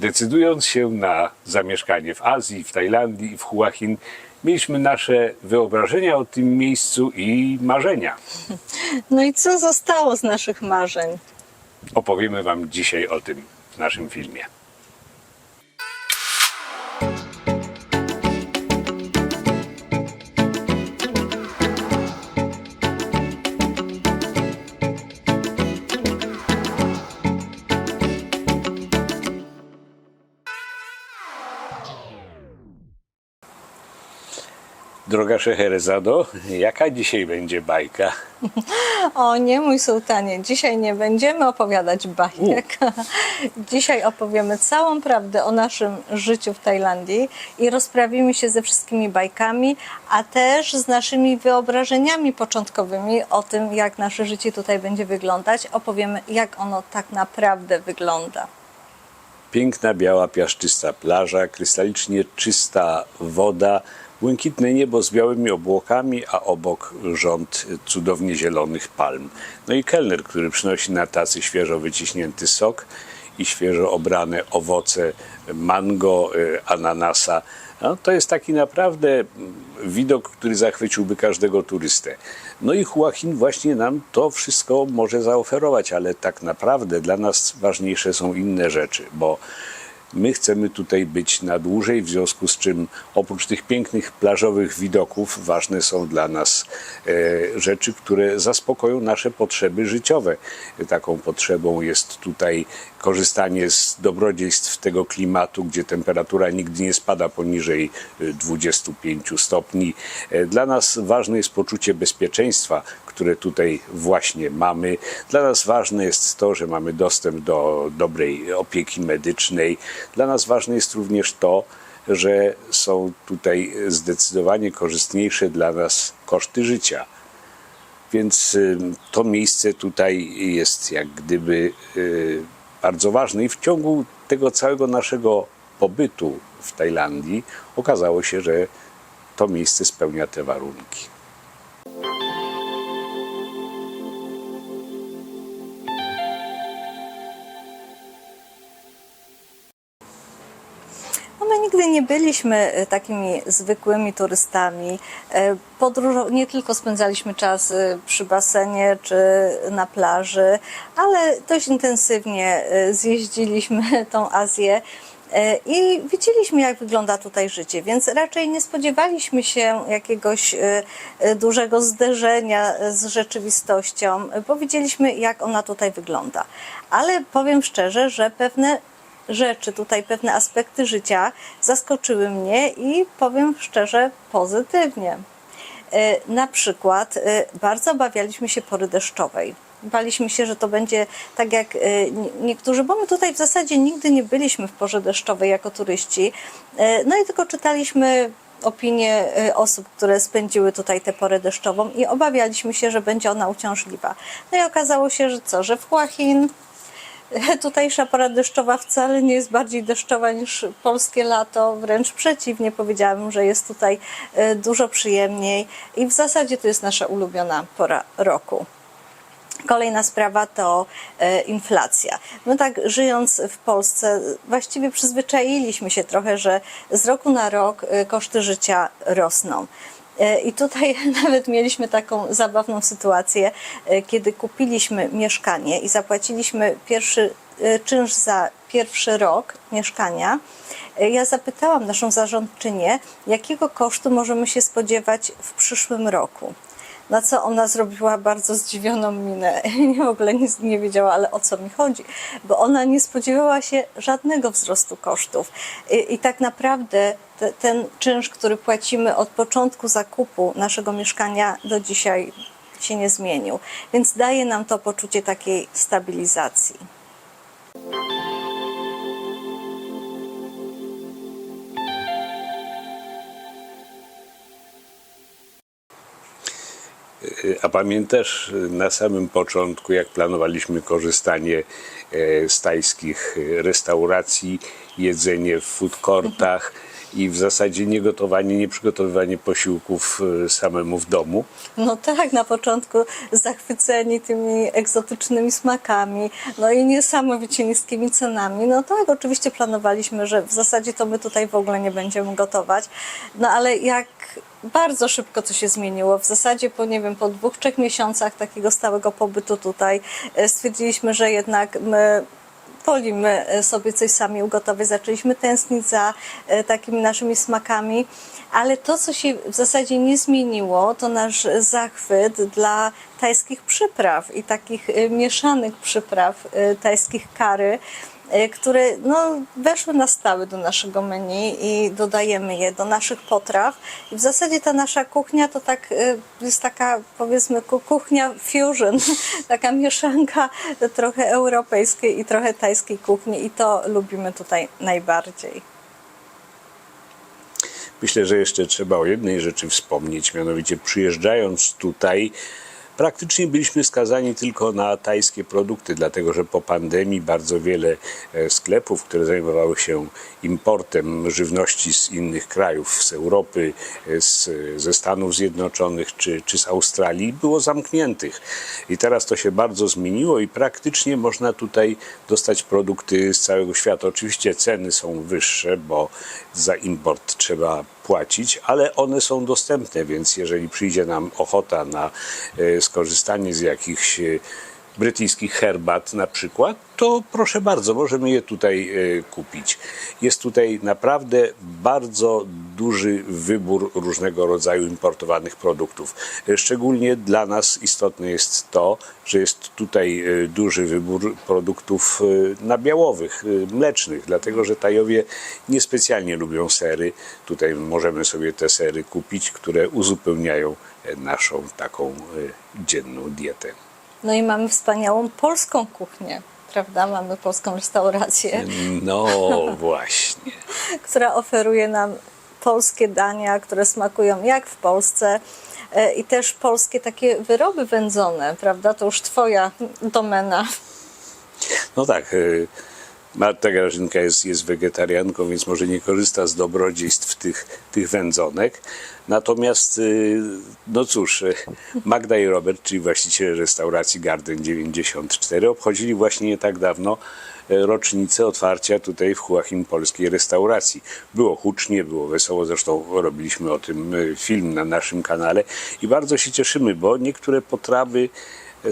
Decydując się na zamieszkanie w Azji, w Tajlandii i w Hua Hin, mieliśmy nasze wyobrażenia o tym miejscu i marzenia. No i co zostało z naszych marzeń? Opowiemy Wam dzisiaj o tym w naszym filmie. Droga Szeherezado, jaka dzisiaj będzie bajka? O nie, mój sułtanie, dzisiaj nie będziemy opowiadać bajek. Dzisiaj opowiemy całą prawdę o naszym życiu w Tajlandii i rozprawimy się ze wszystkimi bajkami, a też z naszymi wyobrażeniami początkowymi o tym, jak nasze życie tutaj będzie wyglądać. Opowiemy, jak ono tak naprawdę wygląda. Piękna, biała, piaszczysta plaża, krystalicznie czysta woda, błękitne niebo z białymi obłokami, a obok rząd cudownie zielonych palm. No i kelner, który przynosi na tacy świeżo wyciśnięty sok i świeżo obrane owoce mango, y, ananasa. No, to jest taki naprawdę widok, który zachwyciłby każdego turystę. No i Hua Hin właśnie nam to wszystko może zaoferować, ale tak naprawdę dla nas ważniejsze są inne rzeczy, bo My chcemy tutaj być na dłużej, w związku z czym oprócz tych pięknych plażowych widoków ważne są dla nas e, rzeczy, które zaspokoją nasze potrzeby życiowe. Taką potrzebą jest tutaj korzystanie z dobrodziejstw tego klimatu, gdzie temperatura nigdy nie spada poniżej e, 25 stopni. E, Dla nas ważne jest poczucie bezpieczeństwa, które tutaj właśnie mamy. Dla nas ważne jest to, że mamy dostęp do dobrej opieki medycznej. Dla nas ważne jest również to, że są tutaj zdecydowanie korzystniejsze dla nas koszty życia. Więc y, to miejsce tutaj jest jak gdyby y, bardzo ważne i w ciągu tego całego naszego pobytu w Tajlandii okazało się, że to miejsce spełnia te warunki. My nigdy nie byliśmy e, takimi zwykłymi turystami. E, Podróżo- nie tylko spędzaliśmy czas e, przy basenie czy na plaży, ale dość intensywnie zjeździliśmy tą Azję. I widzieliśmy, jak wygląda tutaj życie, więc raczej nie spodziewaliśmy się jakiegoś dużego zderzenia z rzeczywistością, bo widzieliśmy, jak ona tutaj wygląda. Ale powiem szczerze, że pewne rzeczy, tutaj pewne aspekty życia zaskoczyły mnie i powiem szczerze pozytywnie. E, Na przykład e, bardzo obawialiśmy się pory deszczowej. Baliśmy się, że to będzie tak jak e, nie- niektórzy, bo my tutaj w zasadzie nigdy nie byliśmy w porze deszczowej jako turyści. No i tylko czytaliśmy opinie osób, które spędziły tutaj tę porę deszczową i obawialiśmy się, że będzie ona uciążliwa. No i okazało się, że co, że w Huachin Tutejsza pora deszczowa wcale nie jest bardziej deszczowa niż polskie lato, wręcz przeciwnie, powiedziałabym, że jest tutaj e, dużo przyjemniej i w zasadzie to jest nasza ulubiona pora roku. Kolejna sprawa to e, inflacja. My tak żyjąc w Polsce właściwie przyzwyczailiśmy się trochę, że z roku na rok e, koszty życia rosną. E, I tutaj nawet mieliśmy taką zabawną sytuację, e, kiedy kupiliśmy mieszkanie i zapłaciliśmy pierwszy e, czynsz za pierwszy rok mieszkania. Ja zapytałam naszą zarządczynię, jakiego kosztu możemy się spodziewać w przyszłym roku. Na co ona zrobiła bardzo zdziwioną minę. Nie w ogóle nie, nie wiedziała, ale o co mi chodzi. Bo ona nie spodziewała się żadnego wzrostu kosztów. I, i tak naprawdę te, ten czynsz, który płacimy od początku zakupu naszego mieszkania do dzisiaj się nie zmienił. Więc daje nam to poczucie takiej stabilizacji. A pamiętasz na samym początku, jak planowaliśmy korzystanie e, z tajskich restauracji, jedzenie w food courtach i w zasadzie nie gotowanie, nie posiłków e, samemu w domu? No tak, na początku zachwyceni tymi egzotycznymi smakami, no i niesamowicie niskimi cenami. No tak, oczywiście planowaliśmy, że w zasadzie to my tutaj w ogóle nie będziemy gotować. No ale jak bardzo szybko to się zmieniło. W zasadzie po, nie wiem, po dwóch, trzech miesiącach takiego stałego pobytu tutaj e, stwierdziliśmy, że jednak my wolimy e, sobie coś sami ugotować. Zaczęliśmy tęsknić za e, takimi naszymi smakami, ale to, co się w zasadzie nie zmieniło, to nasz zachwyt dla tajskich przypraw i takich e, mieszanych przypraw tajskich kary które no, weszły na stałe do naszego menu i dodajemy je do naszych potraw. I w zasadzie ta nasza kuchnia to tak e, jest taka powiedzmy ku- kuchnia fusion, taka mieszanka trochę europejskiej i trochę tajskiej kuchni i to lubimy tutaj najbardziej. Myślę, że jeszcze trzeba o jednej rzeczy wspomnieć, mianowicie przyjeżdżając tutaj, praktycznie byliśmy skazani tylko na tajskie produkty, dlatego że po pandemii bardzo wiele e, sklepów, które zajmowały się importem żywności z innych krajów, z Europy, e, z, ze Stanów Zjednoczonych czy, czy z Australii, było zamkniętych. I teraz to się bardzo zmieniło i praktycznie można tutaj dostać produkty z całego świata. Oczywiście ceny są wyższe, bo za import trzeba płacić, ale one są dostępne, więc jeżeli przyjdzie nam ochota na e, skorzystanie z jakichś e, brytyjskich herbat na przykład, to proszę bardzo, możemy je tutaj e, kupić. Jest tutaj naprawdę bardzo duży wybór różnego rodzaju importowanych produktów. Szczególnie dla nas istotne jest to, że jest tutaj e, duży wybór produktów e, nabiałowych, mlecznych, dlatego że Tajowie niespecjalnie lubią sery. Tutaj możemy sobie te sery kupić, które uzupełniają naszą taką dzienną dietę. No i mamy wspaniałą polską kuchnię, prawda? Mamy polską restaurację. No właśnie. która oferuje nam polskie dania, które smakują jak w Polsce e, i też polskie takie wyroby wędzone, prawda? To już twoja domena. No tak. Marta Grażynka jest, jest wegetarianką, więc może nie korzysta z dobrodziejstw tych, tych wędzonek. Natomiast, y, no cóż, y, Magda i Robert, czyli właściciele restauracji Garden 94, obchodzili właśnie nie tak dawno y, rocznicę otwarcia tutaj w Huachim polskiej restauracji. Było hucznie, było wesoło, zresztą robiliśmy o tym film na naszym kanale i bardzo się cieszymy, bo niektóre potrawy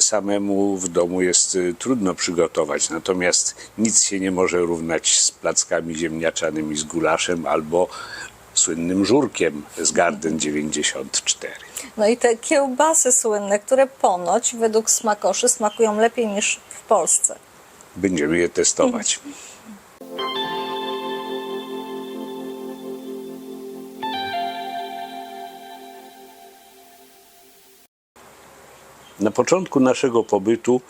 samemu w domu jest y, trudno przygotować. Natomiast nic się nie może równać z plackami ziemniaczanymi z gulaszem albo słynnym żurkiem z Garden 94. No i te kiełbasy słynne, które ponoć według smakoszy smakują lepiej niż w Polsce. Będziemy je testować. Na początku naszego pobytu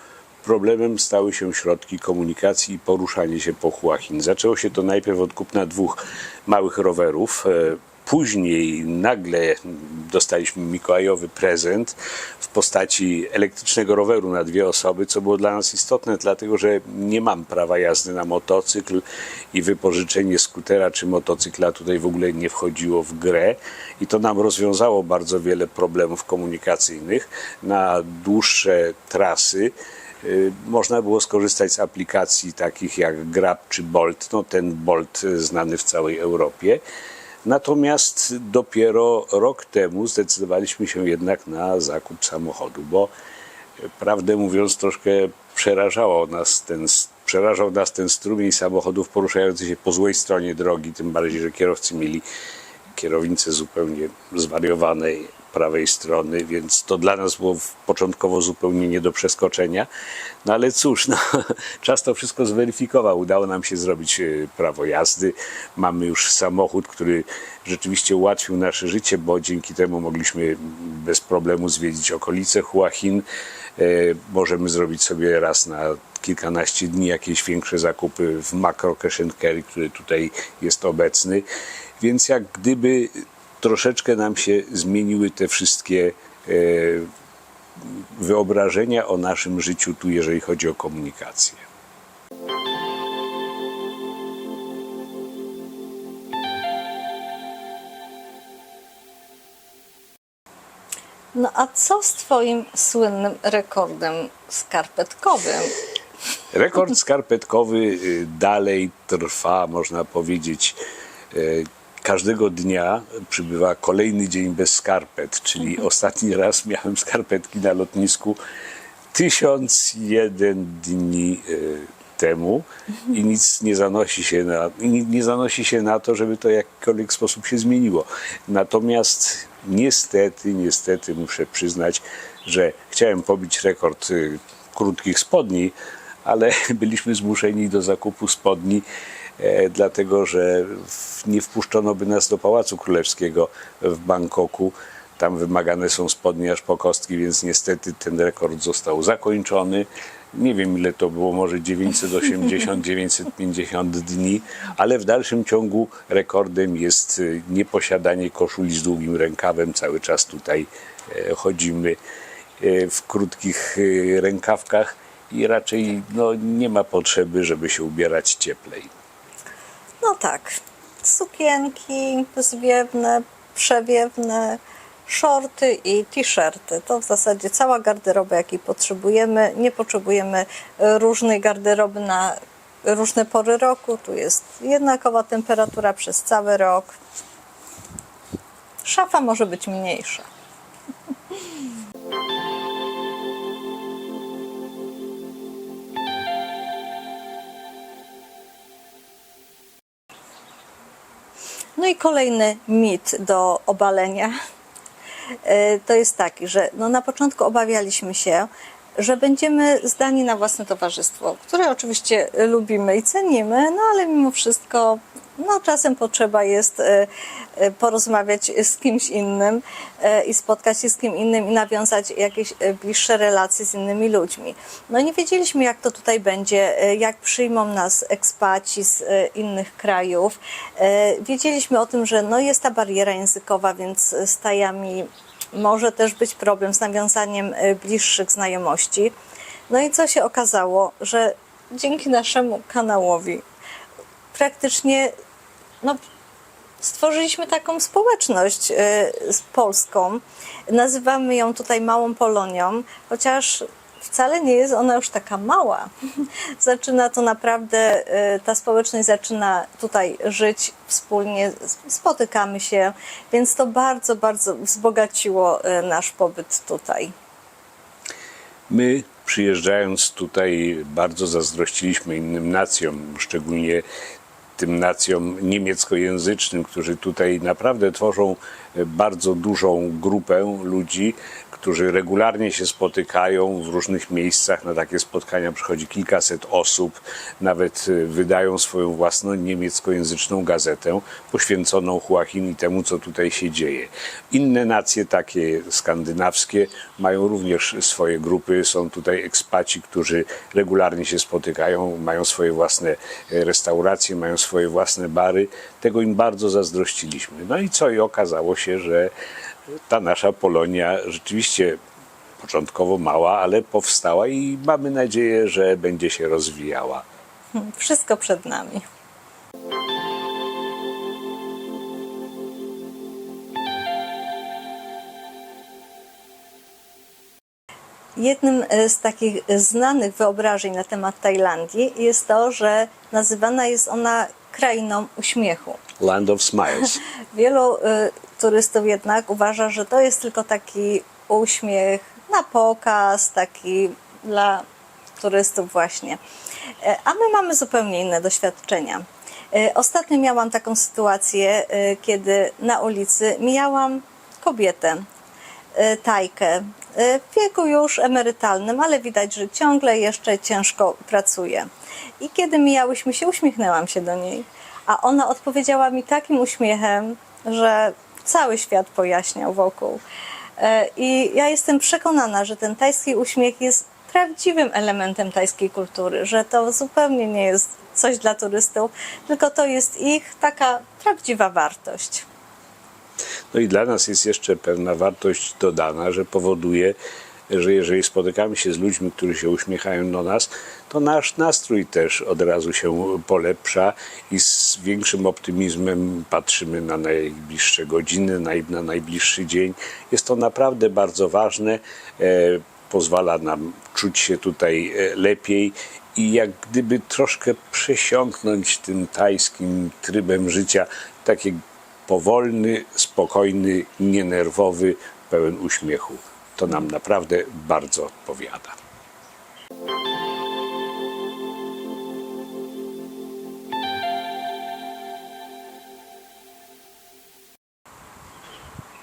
problemem stały się środki komunikacji i poruszanie się po Huachin. Zaczęło się to najpierw od kupna dwóch małych rowerów. Później nagle dostaliśmy mikołajowy prezent w postaci elektrycznego roweru na dwie osoby, co było dla nas istotne, dlatego że nie mam prawa jazdy na motocykl i wypożyczenie skutera czy motocykla tutaj w ogóle nie wchodziło w grę i to nam rozwiązało bardzo wiele problemów komunikacyjnych na dłuższe trasy. y, Można było skorzystać z aplikacji takich jak Grab czy Bolt, no ten Bolt znany w całej Europie. Natomiast dopiero rok temu zdecydowaliśmy się jednak na zakup samochodu, bo e, prawdę mówiąc troszkę przerażało nas ten, przerażał nas ten strumień samochodów poruszających się po złej stronie drogi, tym bardziej, że kierowcy mieli kierownice zupełnie zwariowanej prawej strony, więc to dla nas było początkowo zupełnie nie do przeskoczenia. No ale cóż, no, czas to wszystko zweryfikował. Udało nam się zrobić e, prawo jazdy. Mamy już samochód, który rzeczywiście ułatwił nasze życie, bo dzięki temu mogliśmy bez problemu zwiedzić okolice Huachin. E, Możemy zrobić sobie raz na kilkanaście dni jakieś większe zakupy w Makro Cash Carry, który tutaj jest obecny. Więc jak gdyby troszeczkę nam się zmieniły te wszystkie e, wyobrażenia o naszym życiu tu, jeżeli chodzi o komunikację. No a co z Twoim słynnym rekordem skarpetkowym? Rekord skarpetkowy y, dalej trwa, można powiedzieć. Każdego dnia przybywa kolejny dzień bez skarpet, czyli ostatni raz miałem skarpetki na lotnisku 1001 dni y, temu i nic nie zanosi się na, nie, zanosi się na to, żeby to w jakikolwiek sposób się zmieniło. Natomiast niestety, niestety muszę przyznać, że chciałem pobić rekord y, krótkich spodni, ale byliśmy zmuszeni do zakupu spodni, dlatego że nie wpuszczono by nas do Pałacu Królewskiego w Bangkoku. Tam wymagane są spodnie aż po kostki, więc niestety ten rekord został zakończony. Nie wiem ile to było, może 980-950 dni, ale w dalszym ciągu rekordem jest y, nieposiadanie koszuli z długim rękawem. Cały czas tutaj e, chodzimy e, w krótkich e, rękawkach i raczej no, nie ma potrzeby, żeby się ubierać cieplej. No tak, sukienki zwiewne, przewiewne, shorty i t-shirty. To w zasadzie cała garderoba, jakiej potrzebujemy. Nie potrzebujemy różnej garderoby na różne pory roku. Tu jest jednakowa temperatura przez cały rok. Szafa może być mniejsza. No i kolejny mit do obalenia. E, to jest taki, że no na początku obawialiśmy się, że będziemy zdani na własne towarzystwo, które oczywiście lubimy i cenimy, no ale mimo wszystko no czasem potrzeba jest e, e, porozmawiać z kimś innym e, i spotkać się z kim innym i nawiązać jakieś bliższe relacje z innymi ludźmi. No nie wiedzieliśmy jak to tutaj będzie, jak przyjmą nas ekspaci z innych krajów. Wiedzieliśmy o tym, że no jest ta bariera językowa, więc z Tajami może też być problem z nawiązaniem bliższych znajomości. No i co się okazało, że dzięki naszemu kanałowi praktycznie no, stworzyliśmy taką społeczność e, z Polską. Nazywamy ją tutaj Małą Polonią, chociaż wcale nie jest ona już taka mała. Zaczyna to naprawdę, e, ta społeczność zaczyna tutaj żyć wspólnie, spotykamy się, więc to bardzo, bardzo wzbogaciło e, nasz pobyt tutaj. My przyjeżdżając tutaj bardzo zazdrościliśmy innym nacjom, szczególnie tym nacjom niemieckojęzycznym, którzy tutaj naprawdę tworzą e, bardzo dużą grupę ludzi, którzy regularnie się spotykają w różnych miejscach. Na takie spotkania przychodzi kilkaset osób, nawet e, wydają swoją własną niemieckojęzyczną gazetę poświęconą Joachim i temu, co tutaj się dzieje. Inne nacje, takie skandynawskie, mają również swoje grupy. Są tutaj ekspaci, którzy regularnie się spotykają, mają swoje własne e, restauracje, mają swoje własne bary. Tego im bardzo zazdrościliśmy. No i co? I okazało się, że ta nasza Polonia rzeczywiście początkowo mała, ale powstała i mamy nadzieję, że będzie się rozwijała. Wszystko przed nami. Jednym e, z takich znanych wyobrażeń na temat Tajlandii jest to, że nazywana jest ona krainą uśmiechu. Land of Smiles. Wielu y, turystów jednak uważa, że to jest tylko taki uśmiech na pokaz, taki dla turystów właśnie. E, A my mamy zupełnie inne doświadczenia. E, Ostatnio miałam taką sytuację, e, kiedy na ulicy mijałam kobietę, e, Tajkę, e, w wieku już emerytalnym, ale widać, że ciągle jeszcze ciężko pracuje. I kiedy mijałyśmy się, uśmiechnęłam się do niej, a ona odpowiedziała mi takim uśmiechem, że cały świat pojaśniał wokół. E, I ja jestem przekonana, że ten tajski uśmiech jest prawdziwym elementem tajskiej kultury, że to zupełnie nie jest coś dla turystów, tylko to jest ich taka prawdziwa wartość. No i dla nas jest jeszcze pewna wartość dodana, że powoduje że jeżeli spotykamy się z ludźmi, którzy się uśmiechają do nas, to nasz nastrój też od razu się polepsza i z większym optymizmem patrzymy na najbliższe godziny, na, na najbliższy dzień. Jest to naprawdę bardzo ważne. E, pozwala nam czuć się tutaj e, lepiej i jak gdyby troszkę przesiąknąć tym tajskim trybem życia, taki powolny, spokojny, nienerwowy, pełen uśmiechu. To nam naprawdę bardzo odpowiada.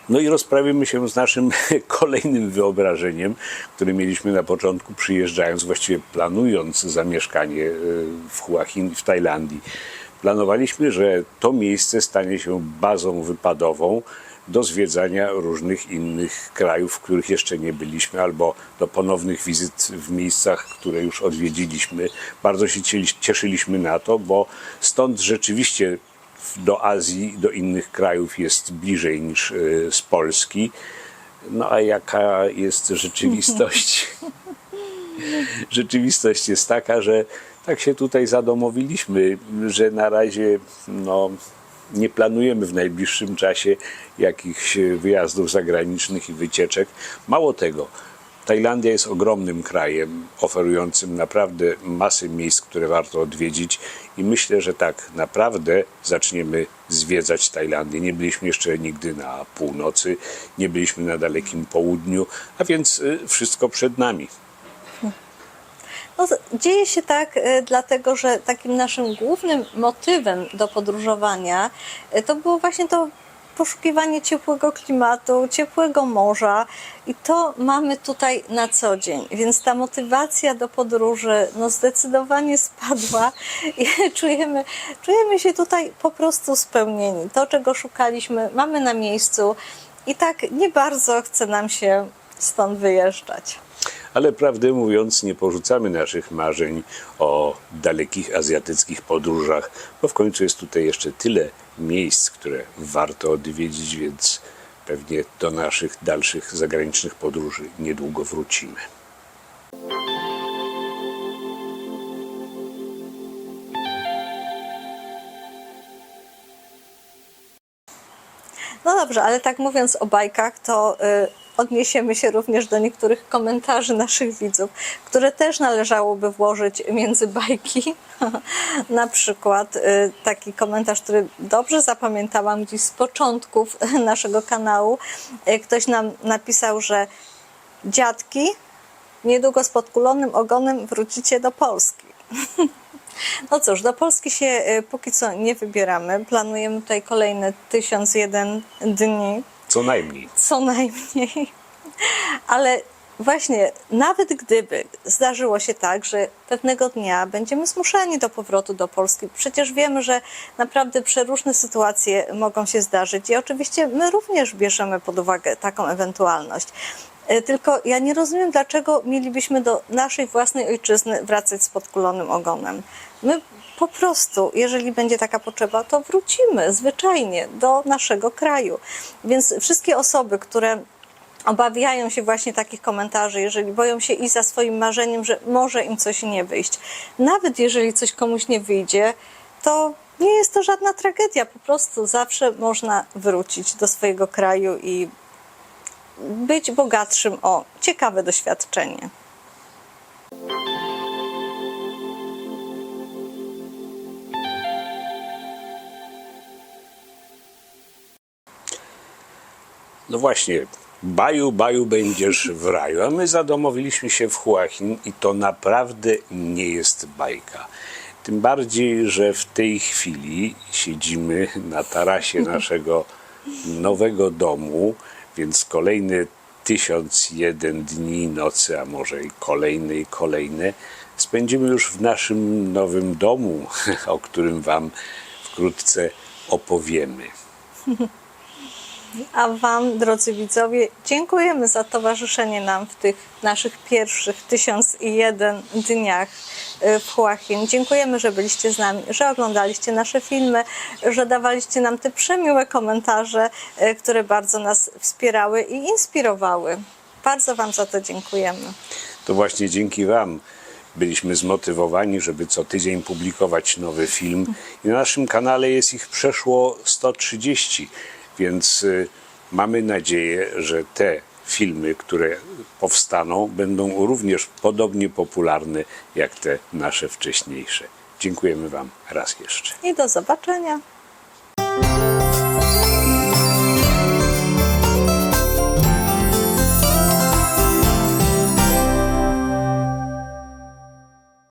No i rozprawimy się z naszym kolejnym wyobrażeniem, które mieliśmy na początku przyjeżdżając, właściwie planując zamieszkanie e, w Hua Hin w Tajlandii. Planowaliśmy, że to miejsce stanie się bazą wypadową do zwiedzania różnych innych krajów, w których jeszcze nie byliśmy, albo do ponownych wizyt w miejscach, które już odwiedziliśmy. Bardzo się cieszyliśmy na to, bo stąd rzeczywiście do Azji, do innych krajów jest bliżej niż y, z Polski. No a jaka jest rzeczywistość? Rzeczywistość jest taka, że tak się tutaj zadomowiliśmy, że na razie no, nie planujemy w najbliższym czasie jakichś wyjazdów zagranicznych i wycieczek. Mało tego, Tajlandia jest ogromnym krajem, oferującym naprawdę masę miejsc, które warto odwiedzić i myślę, że tak naprawdę zaczniemy zwiedzać Tajlandię. Nie byliśmy jeszcze nigdy na północy, nie byliśmy na dalekim południu, a więc y, wszystko przed nami. No, dzieje się tak, e, dlatego że takim naszym głównym motywem do podróżowania e, to było właśnie to poszukiwanie ciepłego klimatu, ciepłego morza i to mamy tutaj na co dzień. Więc ta motywacja do podróży no zdecydowanie spadła i czujemy, czujemy się tutaj po prostu spełnieni. To, czego szukaliśmy, mamy na miejscu i tak nie bardzo chce nam się stąd wyjeżdżać. Ale prawdę mówiąc, nie porzucamy naszych marzeń o dalekich azjatyckich podróżach, bo w końcu jest tutaj jeszcze tyle miejsc, które warto odwiedzić, więc pewnie do naszych dalszych zagranicznych podróży niedługo wrócimy. No dobrze, ale tak mówiąc o bajkach, to y, odniesiemy się również do niektórych komentarzy naszych widzów, które też należałoby włożyć między bajki. Na przykład y, taki komentarz, który dobrze zapamiętałam gdzieś z początków naszego kanału. Y, ktoś nam napisał, że dziadki niedługo z podkulonym ogonem wrócicie do Polski. No cóż, do Polski się y, póki co nie wybieramy. Planujemy tutaj kolejne 1001 dni, Co najmniej. co najmniej. Ale właśnie, nawet gdyby zdarzyło się tak, że pewnego dnia będziemy zmuszeni do powrotu do Polski, przecież wiemy, że naprawdę przeróżne sytuacje mogą się zdarzyć i oczywiście my również bierzemy pod uwagę taką ewentualność. E, Tylko ja nie rozumiem, dlaczego mielibyśmy do naszej własnej ojczyzny wracać z podkulonym ogonem. My po prostu, jeżeli będzie taka potrzeba, to wrócimy zwyczajnie do naszego kraju. Więc wszystkie osoby, które obawiają się właśnie takich komentarzy, jeżeli boją się iść za swoim marzeniem, że może im coś nie wyjść. Nawet jeżeli coś komuś nie wyjdzie, to nie jest to żadna tragedia. Po prostu zawsze można wrócić do swojego kraju i być bogatszym o ciekawe doświadczenie. No właśnie, baju, baju będziesz w raju. A my zadomowiliśmy się w Huachin i to naprawdę nie jest bajka. Tym bardziej, że w tej chwili siedzimy na tarasie naszego nowego domu, więc kolejne 1001 dni, nocy, a może i kolejne i kolejne spędzimy już w naszym nowym domu, o którym Wam wkrótce opowiemy. A Wam, drodzy widzowie, dziękujemy za towarzyszenie nam w tych naszych pierwszych 1001 dniach y, w Huachin. Dziękujemy, że byliście z nami, że oglądaliście nasze filmy, że dawaliście nam te przemiłe komentarze, y, które bardzo nas wspierały i inspirowały. Bardzo Wam za to dziękujemy. To właśnie dzięki Wam byliśmy zmotywowani, żeby co tydzień publikować nowy film. I na naszym kanale jest ich przeszło 130, więc y, mamy nadzieję, że te filmy, które powstaną, będą również podobnie popularne jak te nasze wcześniejsze. Dziękujemy Wam raz jeszcze. I do zobaczenia.